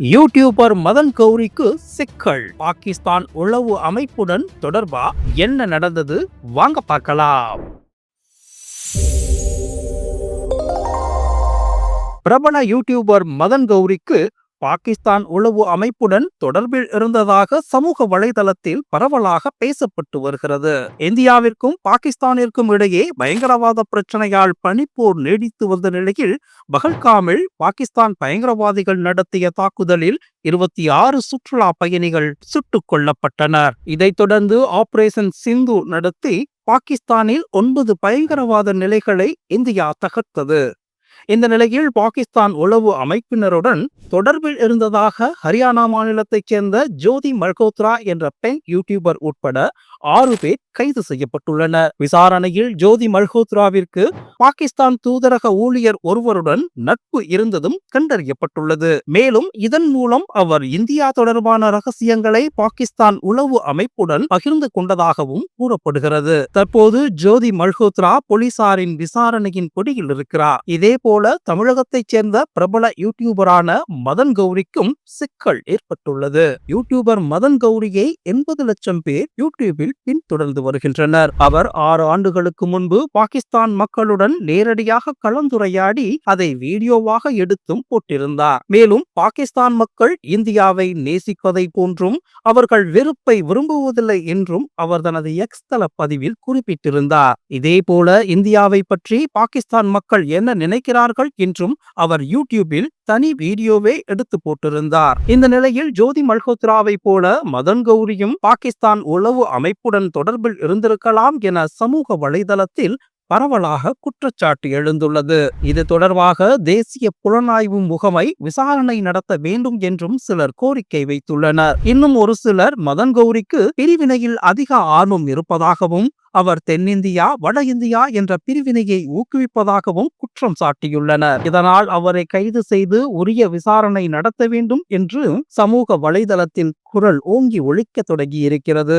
YouTuber Madan கௌரிக்கு சிக்கல். பாகிஸ்தான் உளவு அமைப்புடன் தொடர்பா? என்ன நடந்தது? வாங்க பார்க்கலாம். பிரபல யூடியூபர் மதன் கௌரிக்கு பாகிஸ்தான் உளவு அமைப்புடன் தொடர்பில் இருந்ததாக சமூக வலைதளத்தில் பரவலாக பேசப்பட்டு வருகிறது. இந்தியாவிற்கும் பாகிஸ்தானிற்கும் இடையே பயங்கரவாத பிரச்சனையால் பனிப்போர் நீடித்து வந்த நிலையில் பகல்காமில் பாகிஸ்தான் பயங்கரவாதிகள் நடத்திய தாக்குதலில் இருபத்தி ஆறு சுற்றுலா பயணிகள் சுட்டுக் கொல்லப்பட்டனர். இதைத் தொடர்ந்து ஆபரேஷன் சிந்து நடத்தி பாகிஸ்தானில் ஒன்பது பயங்கரவாத நிலைகளை இந்தியா தகர்த்தது. இந்த நிலையில் பாகிஸ்தான் உளவு அமைப்பினருடன் தொடர்பில் இருந்ததாக ஹரியானா மாநிலத்தைச் சேர்ந்த ஜோதி மல்கோத்ரா என்ற பெண் யூடியூபர் உட்பட ஆறு பேர் கைது செய்யப்பட்டுள்ளனர். விசாரணையில் ஜோதி மல்ஹோத்ராவிற்கு பாகிஸ்தான் தூதரக ஊழியர் ஒருவருடன் நட்பு இருந்ததும் கண்டறியப்பட்டுள்ளது. மேலும் இதன் மூலம் அவர் இந்தியா தொடர்பான ரகசியங்களை பாகிஸ்தான் உளவு அமைப்புடன் பகிர்ந்து கொண்டதாகவும் கூறப்படுகிறது. தற்போது ஜோதி மல்ஹோத்ரா போலீசாரின் விசாரணையின் பொடியில் இருக்கிறார். இதே போல தமிழகத்தைச் சேர்ந்த பிரபல யூடியூபரான மதன் கௌரிக்கும் சிக்கல் ஏற்பட்டுள்ளது. யூடியூபர் மதன் கௌரியை எண்பது லட்சம் பேர் யூடியூபில் பின்தொடர்ந்து வருகின்றனர். அவர் ஆறு ஆண்டுகளுக்கு முன்பு பாகிஸ்தான் மக்களுடன் நேரடியாக கலந்துரையாடி அதை வீடியோவாக எடுத்தும் போட்டிருந்தார். மேலும் பாகிஸ்தான் மக்கள் இந்தியாவை நேசிப்பதை போன்றும் அவர்கள் வெறுப்பை விரும்புவதில்லை என்றும் அவர் தனது எக்ஸ் தள பதிவில் குறிப்பிட்டிருந்தார். இதே போல இந்தியாவை பற்றி பாகிஸ்தான் மக்கள் என்ன நினைக்கிறார்கள் என்றும் அவர் யூடியூபில் தனி வீடியோவே எடுத்து போட்டிருந்தார். இந்த நிலையில் ஜோதி மல்ஹோத்ராவை போல மதன் கௌரியும் பாகிஸ்தான் உளவு அமைப்புடன் தொடர்பில் இருந்திருக்கலாம் என சமூக வலைதளத்தில் பரவலாக குற்றச்சாட்டு எழுந்துள்ளது. இது தொடர்பாக தேசிய புலனாய்வு முகமை விசாரணை நடத்த வேண்டும் என்றும் சிலர் கோரிக்கை வைத்துள்ளனர். இன்னும் ஒரு சிலர் மதன் கௌரிக்கு பிரிவினையில் அதிக ஆர்வம் இருப்பதாகவும் அவர் தென்னிந்தியா வட இந்தியா என்ற பிரிவினையை ஊக்குவிப்பதாகவும் குற்றம் சாட்டியுள்ளனர். இதனால் அவரை கைது செய்து உரிய விசாரணை நடத்த வேண்டும் என்று சமூக வலைதளத்தில் குரல் ஓங்கி ஒழிக்க தொடங்கி இருக்கிறது